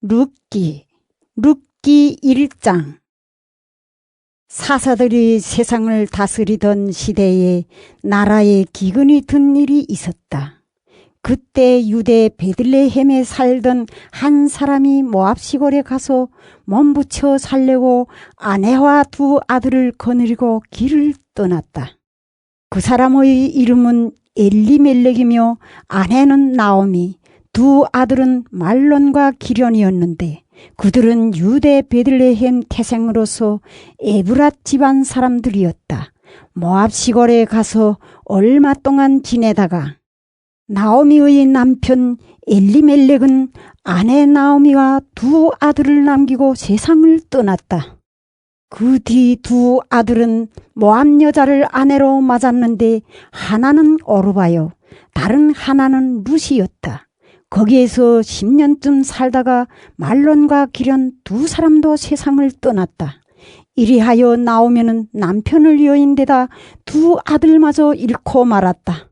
룻기, 룻기 1장 사사들이 세상을 다스리던 시대에 나라에 기근이 든 일이 있었다. 그때 유대 베들레헴에 살던 한 사람이 모압 시골에 가서 몸부쳐 살려고 아내와 두 아들을 거느리고 길을 떠났다. 그 사람의 이름은 엘리멜렉이며 아내는 나오미, 두 아들은 말론과 기련이었는데 그들은 유대 베들레헴 태생으로서 에브랏 집안 사람들이었다. 모압 시골에 가서 얼마 동안 지내다가 나오미의 남편 엘리멜렉은 아내 나오미와 두 아들을 남기고 세상을 떠났다. 그 뒤 두 아들은 모압 여자를 아내로 맞았는데 하나는 오르바요, 다른 하나는 루시였다. 거기에서 10년쯤 살다가 말론과 기련 두 사람도 세상을 떠났다. 이리하여 나오면은 남편을 여인데다 두 아들마저 잃고 말았다.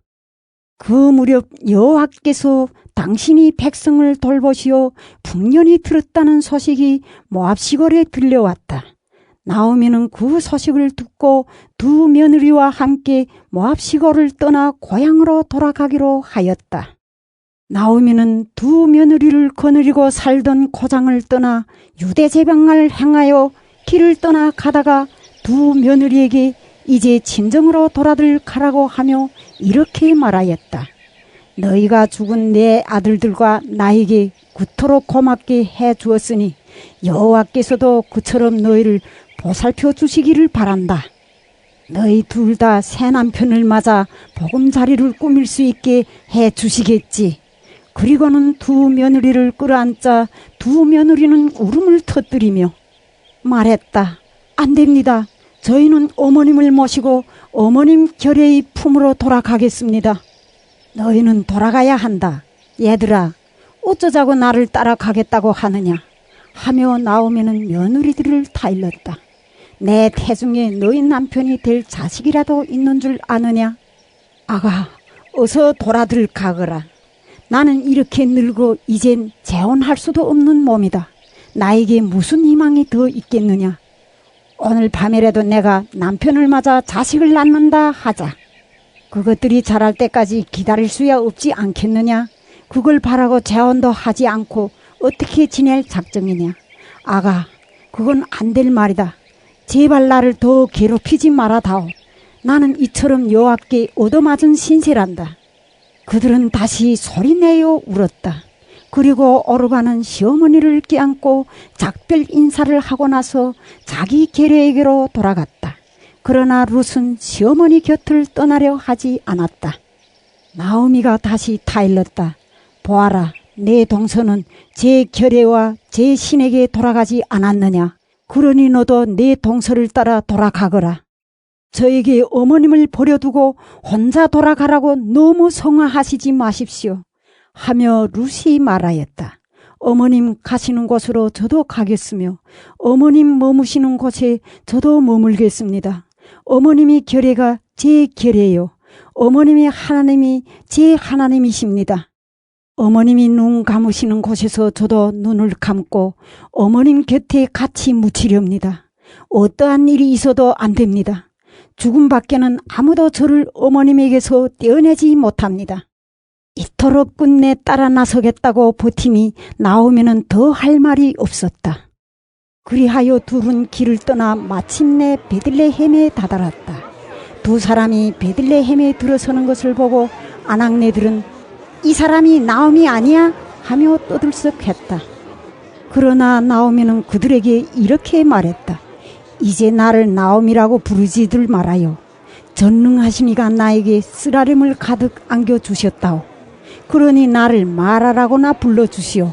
그 무렵 여호와께서 당신이 백성을 돌보시어 풍년이 들었다는 소식이 모압 시골에 들려왔다. 나오면은 그 소식을 듣고 두 며느리와 함께 모압 시골을 떠나 고향으로 돌아가기로 하였다. 나오미는 두 며느리를 거느리고 살던 고장을 떠나 유대 제방을 향하여 길을 떠나 가다가 두 며느리에게 이제 진정으로 돌아들 가라고 하며 이렇게 말하였다. 너희가 죽은 내 아들들과 나에게 그토록 고맙게 해 주었으니 여호와께서도 그처럼 너희를 보살펴 주시기를 바란다. 너희 둘 다 새 남편을 맞아 보금자리를 꾸밀 수 있게 해 주시겠지. 그리고는 두 며느리를 끌어안자 두 며느리는 울음을 터뜨리며 말했다. 안 됩니다. 저희는 어머님을 모시고 어머님 결의의 품으로 돌아가겠습니다. 너희는 돌아가야 한다. 얘들아, 어쩌자고 나를 따라가겠다고 하느냐. 하며 나오면은 며느리들을 타일렀다. 내 태중에 너희 남편이 될 자식이라도 있는 줄 아느냐? 아가, 어서 돌아들 가거라. 나는 이렇게 늙어 이젠 재혼할 수도 없는 몸이다. 나에게 무슨 희망이 더 있겠느냐? 오늘 밤이라도 내가 남편을 맞아 자식을 낳는다 하자. 그것들이 자랄 때까지 기다릴 수야 없지 않겠느냐? 그걸 바라고 재혼도 하지 않고 어떻게 지낼 작정이냐? 아가, 그건 안 될 말이다. 제발 나를 더 괴롭히지 말아다오. 나는 이처럼 여호와께 얻어맞은 신세란다. 그들은 다시 소리내어 울었다. 그리고 오르바는 시어머니를 껴안고 작별 인사를 하고 나서 자기 계례에게로 돌아갔다. 그러나 룻은 시어머니 곁을 떠나려 하지 않았다. 나오미가 다시 타일렀다. 보아라, 내 동서는 제 결례와 제 신에게 돌아가지 않았느냐. 그러니 너도 내 동서를 따라 돌아가거라. 저에게 어머님을 버려두고 혼자 돌아가라고 너무 성화하시지 마십시오. 하며 루시 말하였다. 어머님 가시는 곳으로 저도 가겠으며 어머님 머무시는 곳에 저도 머물겠습니다. 어머님이 결례가 제 결례요. 어머님이 하나님이 제 하나님이십니다. 어머님이 눈 감으시는 곳에서 저도 눈을 감고 어머님 곁에 같이 묻히렵니다. 어떠한 일이 있어도 안 됩니다. 죽음밖에는 아무도 저를 어머님에게서 떼어내지 못합니다. 이토록 끝내 따라 나서겠다고 버팀이 나오면은 더 할 말이 없었다. 그리하여 둘은 길을 떠나 마침내 베들레헴에 다다랐다. 두 사람이 베들레헴에 들어서는 것을 보고 아낙네들은 이 사람이 나옴이 아니야? 하며 떠들썩했다. 그러나 나오면은 그들에게 이렇게 말했다. 이제 나를 나옴이라고 부르지들 말아요. 전능하시니가 나에게 쓰라림을 가득 안겨 주셨다오. 그러니 나를 말하라고나 불러 주시오.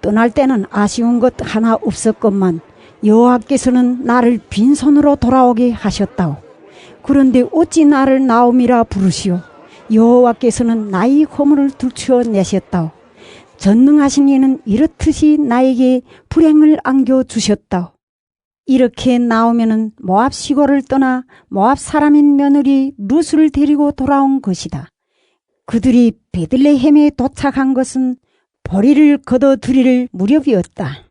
떠날 때는 아쉬운 것 하나 없었건만 여호와께서는 나를 빈손으로 돌아오게 하셨다오. 그런데 어찌 나를 나옴이라 부르시오. 여호와께서는 나의 허물을 들추어 내셨다오. 전능하신 이는 이렇듯이 나에게 불행을 안겨 주셨다오. 이렇게 나오면은 모압 시골을 떠나 모압 사람인 며느리 루스를 데리고 돌아온 것이다. 그들이 베들레헴에 도착한 것은 보리를 걷어들일 무렵이었다.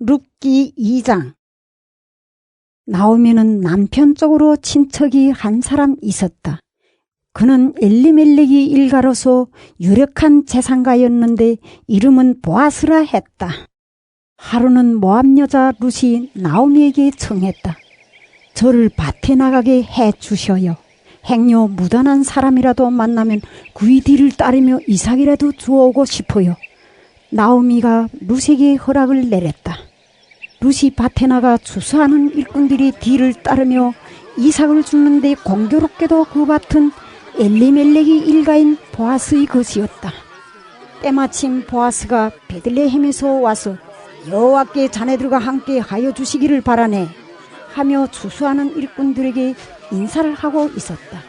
룻기 2장 나오면은 남편 쪽으로 친척이 한 사람 있었다. 그는 엘리멜렉이 일가로서 유력한 재산가였는데 이름은 보아스라 했다. 하루는 모압 여자 룻이 나오미에게 청했다. 저를 밭에 나가게 해 주셔요. 행여 무단한 사람이라도 만나면 그의 뒤를 따르며 이삭이라도 주어오고 싶어요. 나오미가 룻에게 허락을 내렸다. 룻이 밭에 나가 주수하는 일꾼들이 뒤를 따르며 이삭을 죽는데 공교롭게도 그 밭은 엘리멜렉이 일가인 보아스의 것이었다. 때마침 보아스가 베들레헴에서 와서 여호와께 자네들과 함께 하여 주시기를 바라네 하며 주수하는 일꾼들에게 인사를 하고 있었다.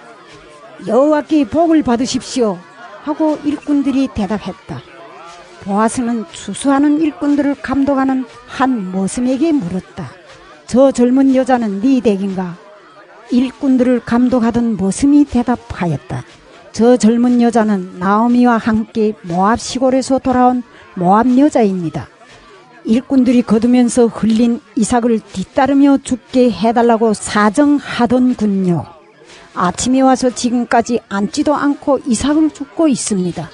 여호와께 복을 받으십시오 하고 일꾼들이 대답했다. 보아스는 추수하는 일꾼들을 감독하는 한 모슴에게 물었다. 저 젊은 여자는 네 댁인가? 일꾼들을 감독하던 모슴이 대답하였다. 저 젊은 여자는 나오미와 함께 모압 시골에서 돌아온 모압 여자입니다. 일꾼들이 거두면서 흘린 이삭을 뒤따르며 죽게 해달라고 사정하던군요. 아침에 와서 지금까지 앉지도 않고 이삭을 죽고 있습니다.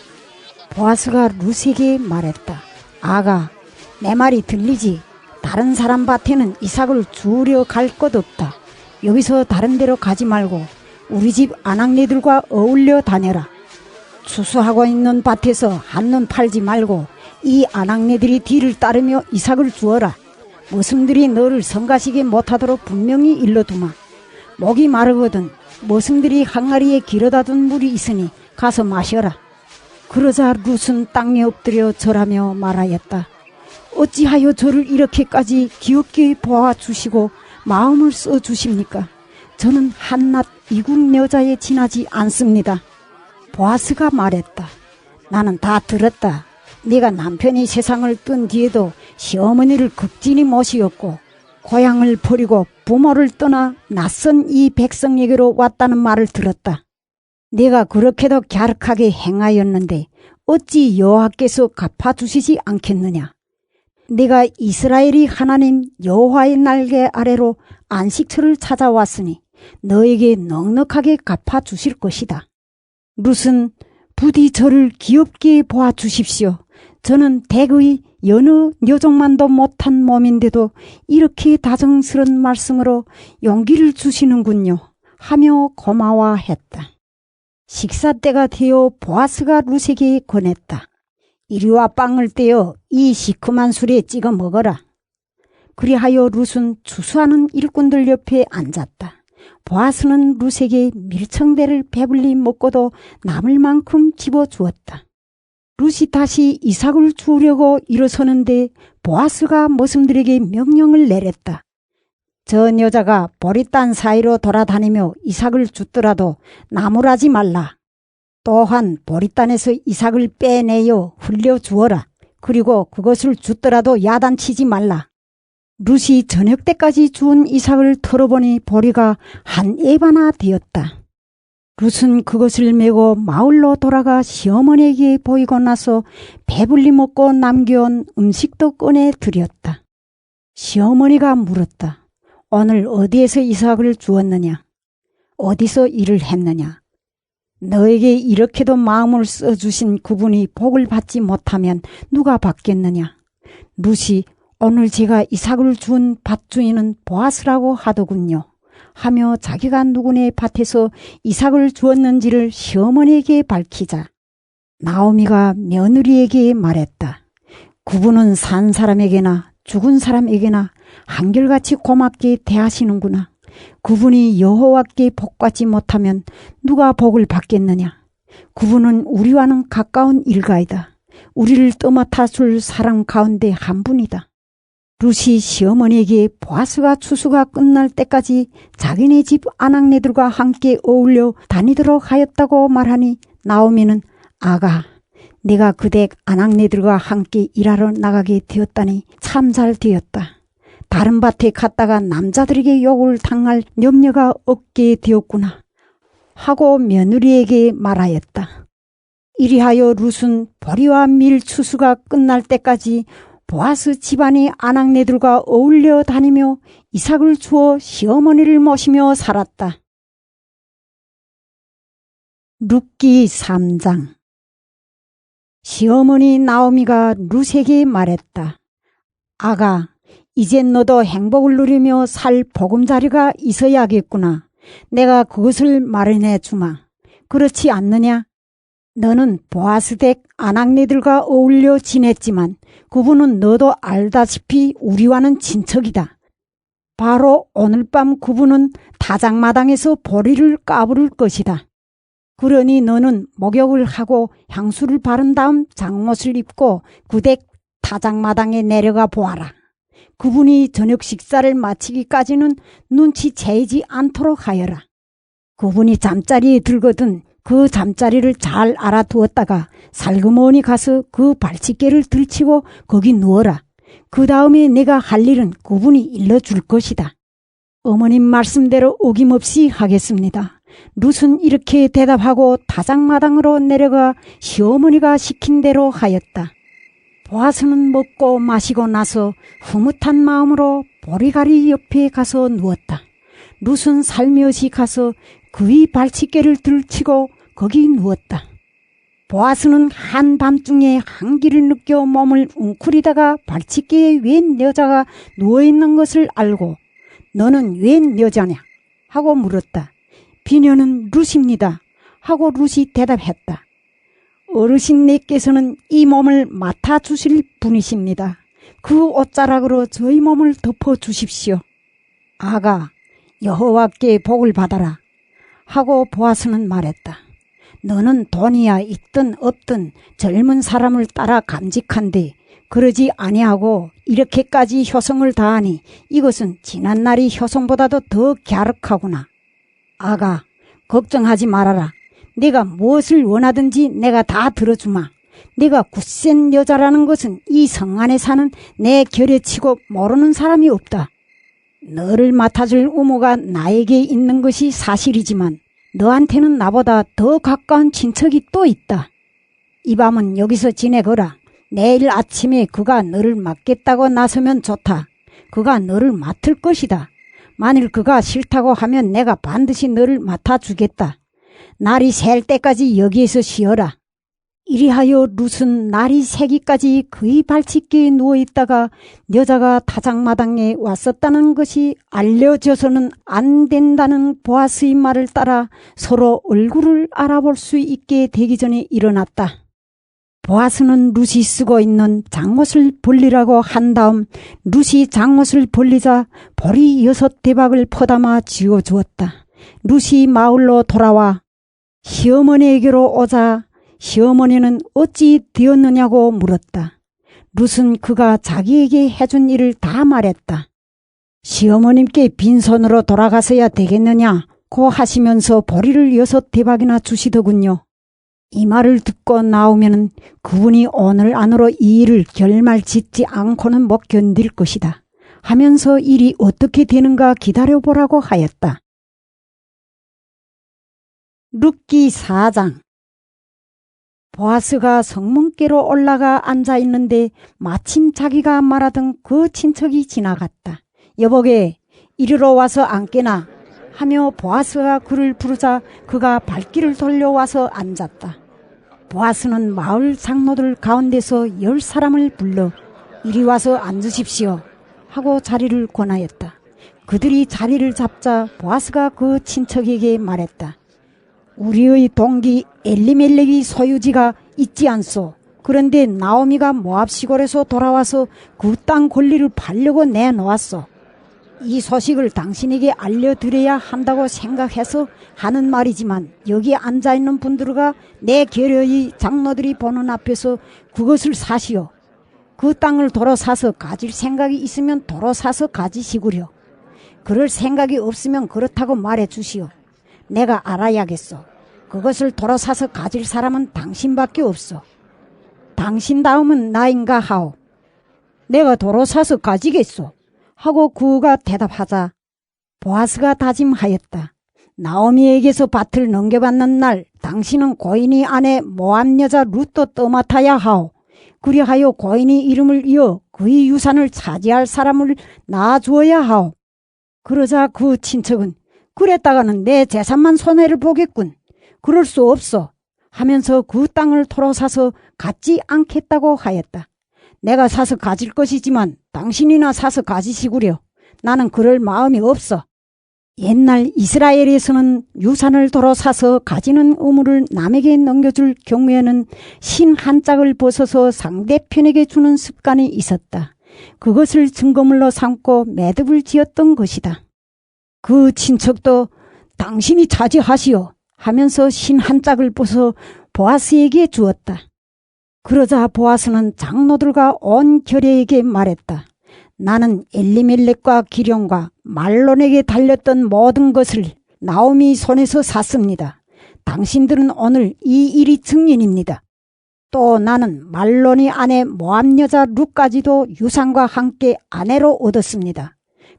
보아스가 루스에게 말했다. 아가, 내 말이 들리지? 다른 사람 밭에는 이삭을 주우려 갈 것 없다. 여기서 다른 데로 가지 말고 우리 집 아낙네들과 어울려 다녀라. 추수하고 있는 밭에서 한눈 팔지 말고 이 아낙네들이 뒤를 따르며 이삭을 주어라. 모슴들이 너를 성가시게 못하도록 분명히 일러두마. 목이 마르거든 모슴들이 항아리에 길어다 둔 물이 있으니 가서 마셔라. 그러자 룻은 땅에 엎드려 절하며 말하였다. 어찌하여 저를 이렇게까지 귀엽게 보아주시고 마음을 써주십니까? 저는 한낱 이국 여자에 지나지 않습니다. 보아스가 말했다. 나는 다 들었다. 네가 남편이 세상을 뜬 뒤에도 시어머니를 극진히 모시었고 고향을 버리고 부모를 떠나 낯선 이 백성에게로 왔다는 말을 들었다. 네가 그렇게도 갸륵하게 행하였는데 어찌 여호와께서 갚아주시지 않겠느냐? 네가 이스라엘이 하나님 여호와의 날개 아래로 안식처를 찾아왔으니 너에게 넉넉하게 갚아주실 것이다. 룻은 부디 저를 귀엽게 보아주십시오. 저는 댁의 여느 여종만도 못한 몸인데도 이렇게 다정스런 말씀으로 용기를 주시는군요. 하며 고마워했다. 식사 때가 되어 보아스가 룻에게 권했다. 이리와 빵을 떼어 이 시큼한 술에 찍어 먹어라. 그리하여 룻은 추수하는 일꾼들 옆에 앉았다. 보아스는 룻에게 밀청대를 배불리 먹고도 남을 만큼 집어주었다. 룻이 다시 이삭을 주우려고 일어서는데 보아스가 모슴들에게 명령을 내렸다. 전 여자가 보리단 사이로 돌아다니며 이삭을 줍더라도 나무라지 말라. 또한 보리단에서 이삭을 빼내어 흘려 주어라. 그리고 그것을 줍더라도 야단치지 말라. 룻이 저녁 때까지 주운 이삭을 털어보니 보리가 한 에바나 되었다. 룻은 그것을 메고 마을로 돌아가 시어머니에게 보이고 나서 배불리 먹고 남겨온 음식도 꺼내 드렸다. 시어머니가 물었다. 오늘 어디에서 이삭을 주었느냐? 어디서 일을 했느냐? 너에게 이렇게도 마음을 써주신 그분이 복을 받지 못하면 누가 받겠느냐? 룻이 오늘 제가 이삭을 준 밭주인은 보아스라고 하더군요. 하며 자기가 누구네 밭에서 이삭을 주었는지를 시어머니에게 밝히자 나오미가 며느리에게 말했다. 그분은 산 사람에게나 죽은 사람에게나 한결같이 고맙게 대하시는구나. 그분이 여호와께 복받지 못하면 누가 복을 받겠느냐? 그분은 우리와는 가까운 일가이다. 우리를 떠맡아 줄 사람 가운데 한 분이다. 루시 시어머니에게 보아스가 추수가 끝날 때까지 자기네 집 아낙네들과 함께 어울려 다니도록 하였다고 말하니 나오미는 아가 내가 그댁 아낙네들과 함께 일하러 나가게 되었다니 참 잘 되었다. 다른 밭에 갔다가 남자들에게 욕을 당할 염려가 없게 되었구나. 하고 며느리에게 말하였다. 이리하여 룻은 보리와 밀 추수가 끝날 때까지 보아스 집안의 아낙네들과 어울려 다니며 이삭을 주어 시어머니를 모시며 살았다. 룻기 3장 시어머니 나오미가 룻에게 말했다. 아가, 이젠 너도 행복을 누리며 살 보금자리가 있어야겠구나. 내가 그것을 마련해 주마. 그렇지 않느냐? 너는 보아스댁 아낙네들과 어울려 지냈지만 그분은 너도 알다시피 우리와는 친척이다. 바로 오늘 밤 그분은 다장마당에서 보리를 까부를 것이다. 그러니 너는 목욕을 하고 향수를 바른 다음 장못을 입고 구댁 다장마당에 내려가 보아라. 그분이 저녁 식사를 마치기까지는 눈치채지 않도록 하여라. 그분이 잠자리에 들거든 그 잠자리를 잘 알아두었다가 살그머니 가서 그 발치개를 들치고 거기 누워라. 그 다음에 내가 할 일은 그분이 일러줄 것이다. 어머님 말씀대로 어김없이 하겠습니다. 룻은 이렇게 대답하고 다장마당으로 내려가 시어머니가 시킨 대로 하였다. 보아스는 먹고 마시고 나서 흐뭇한 마음으로 보리가리 옆에 가서 누웠다. 룻은 살며시 가서 그의 발치개를 들치고 거기 누웠다. 보아스는 한밤중에 한기를 느껴 몸을 웅크리다가 발치기에 웬 여자가 누워있는 것을 알고 너는 웬 여자냐? 하고 물었다. 비녀는 룻입니다. 하고 룻이 대답했다. 어르신네께서는 이 몸을 맡아주실 분이십니다. 그 옷자락으로 저희 몸을 덮어주십시오. 아가, 여호와께 복을 받아라. 하고 보아스는 말했다. 너는 돈이야 있든 없든 젊은 사람을 따라 감직한데 그러지 아니하고 이렇게까지 효성을 다하니 이것은 지난날이 효성보다도 더 갸륵하구나. 아가, 걱정하지 말아라. 내가 무엇을 원하든지 내가 다 들어주마. 내가 굳센 여자라는 것은 이 성 안에 사는 내 결여치고 모르는 사람이 없다. 너를 맡아줄 의무가 나에게 있는 것이 사실이지만 너한테는 나보다 더 가까운 친척이 또 있다. 이 밤은 여기서 지내거라. 내일 아침에 그가 너를 맡겠다고 나서면 좋다. 그가 너를 맡을 것이다. 만일 그가 싫다고 하면 내가 반드시 너를 맡아주겠다. 날이 셀 때까지 여기에서 쉬어라. 이리하여 룻은 날이 새기까지 그의 발치기에 누워있다가 여자가 타작마당에 왔었다는 것이 알려져서는 안 된다는 보아스의 말을 따라 서로 얼굴을 알아볼 수 있게 되기 전에 일어났다. 보아스는 룻이 쓰고 있는 장옷을 벌리라고 한 다음 룻이 장옷을 벌리자 보리 여섯 대박을 퍼담아 지어주었다. 룻이 마을로 돌아와 시어머니에게로 오자 시어머니는 어찌 되었느냐고 물었다. 룻은 그가 자기에게 해준 일을 다 말했다. 시어머님께 빈손으로 돌아가서야 되겠느냐 고 하시면서 보리를 여섯 대박이나 주시더군요. 이 말을 듣고 나오면 그분이 오늘 안으로 이 일을 결말 짓지 않고는 못 견딜 것이다. 하면서 일이 어떻게 되는가 기다려보라고 하였다. 룻기 4장 보아스가 성문께로 올라가 앉아 있는데 마침 자기가 말하던 그 친척이 지나갔다. 여보게 이리로 와서 앉게나 하며 보아스가 그를 부르자 그가 발길을 돌려와서 앉았다. 보아스는 마을 장로들 가운데서 열 사람을 불러 이리 와서 앉으십시오 하고 자리를 권하였다. 그들이 자리를 잡자 보아스가 그 친척에게 말했다. 우리의 동기 엘리멜렉이 소유지가 있지 않소. 그런데 나오미가 모압 시골에서 돌아와서 그 땅 권리를 팔려고 내놓았소. 이 소식을 당신에게 알려드려야 한다고 생각해서 하는 말이지만 여기 앉아있는 분들과 내 결여의 장로들이 보는 앞에서 그것을 사시오. 그 땅을 도로 사서 가질 생각이 있으면 도로 사서 가지시구려. 그럴 생각이 없으면 그렇다고 말해 주시오. 내가 알아야겠어. 그것을 도로 사서 가질 사람은 당신밖에 없어. 당신 다음은 나인가 하오. 내가 도로 사서 가지겠소. 하고 구가 대답하자 보아스가 다짐하였다. 나오미에게서 밭을 넘겨받는 날 당신은 고인이 아내 모함 여자 룻도 떠맡아야 하오. 그리하여 고인이 이름을 이어 그의 유산을 차지할 사람을 낳아주어야 하오. 그러자 그 친척은 그랬다가는 내 재산만 손해를 보겠군. 그럴 수 없어. 하면서 그 땅을 토로 사서 갖지 않겠다고 하였다. 내가 사서 가질 것이지만 당신이나 사서 가지시구려. 나는 그럴 마음이 없어. 옛날 이스라엘에서는 유산을 도로 사서 가지는 의무를 남에게 넘겨줄 경우에는 신 한 짝을 벗어서 상대편에게 주는 습관이 있었다. 그것을 증거물로 삼고 매듭을 지었던 것이다. 그 친척도 당신이 차지하시오 하면서 신 한 짝을 벗어 보아스에게 주었다. 그러자 보아스는 장로들과 온 결례에게 말했다. 나는 엘리멜렉과 기령과 말론에게 달렸던 모든 것을 나오미 손에서 샀습니다. 당신들은 오늘 이 일이 증인입니다. 또 나는 말론이 아내 모함 여자 룩까지도 유산과 함께 아내로 얻었습니다.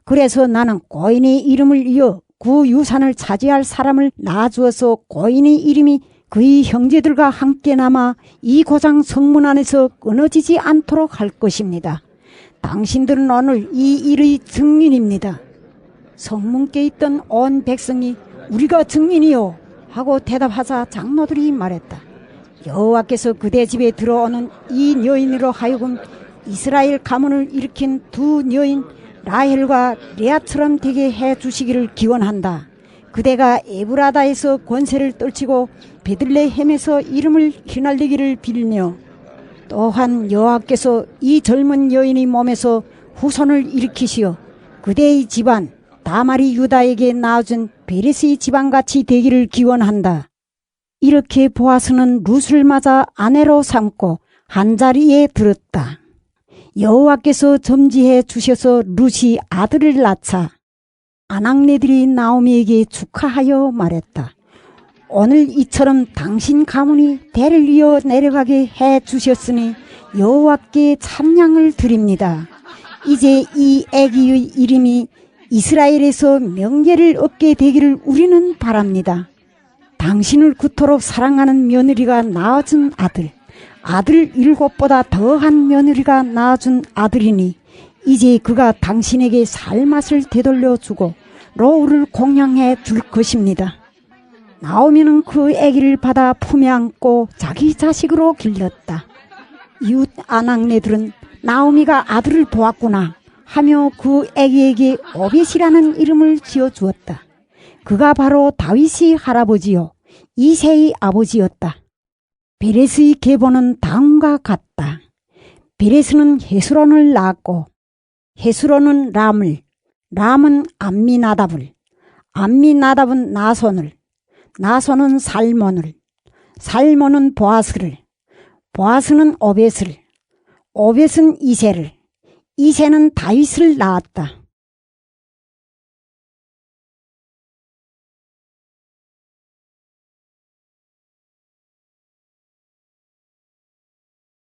그래서 나는 고인의 이름을 이어 그 유산을 차지할 사람을 낳아주어서 고인의 이름이 그의 형제들과 함께 남아 이 고장 성문 안에서 끊어지지 않도록 할 것입니다. 당신들은 오늘 이 일의 증인입니다. 성문께 있던 온 백성이 우리가 증인이요 하고 대답하자 장로들이 말했다. 여호와께서 그대 집에 들어오는 이 여인으로 하여금 이스라엘 가문을 일으킨 두 여인 라헬과 레아처럼 되게 해 주시기를 기원한다. 그대가 에브라다에서 권세를 떨치고 베들레헴에서 이름을 휘날리기를 빌며 또한 여호와께서 이 젊은 여인의 몸에서 후손을 일으키시어 그대의 집안 다말이 유다에게 낳아준 베레스의 집안같이 되기를 기원한다. 이렇게 보아스는 룻을 맞아 아내로 삼고 한자리에 들었다. 여호와께서 점지해 주셔서 룻이 아들을 낳자 아낙네들이 나오미에게 축하하여 말했다. 오늘 이처럼 당신 가문이 대를 이어 내려가게 해 주셨으니 여호와께 찬양을 드립니다. 이제 이 아기의 이름이 이스라엘에서 명예를 얻게 되기를 우리는 바랍니다. 당신을 그토록 사랑하는 며느리가 낳아준 아들, 아들 일곱보다 더한 며느리가 낳아준 아들이니 이제 그가 당신에게 살맛을 되돌려 주고 로우를 공양해 줄 것입니다. 나오미는 그 아기를 받아 품에 안고 자기 자식으로 길렀다. 이웃 아낙네들은 나오미가 아들을 보았구나 하며 그 아기에게 오벳이라는 이름을 지어 주었다. 그가 바로 다윗의 할아버지요 이세의 아버지였다. 베레스의 계보는 다음과 같다. 베레스는 헤스론을 낳았고 헤스론은 람을, 람은 암미나답을, 암미나답은 나손을, 나손은 살몬을, 살몬은 보아스를, 보아스는 오벳을, 오벳은 이세를, 이세는 다윗을 낳았다.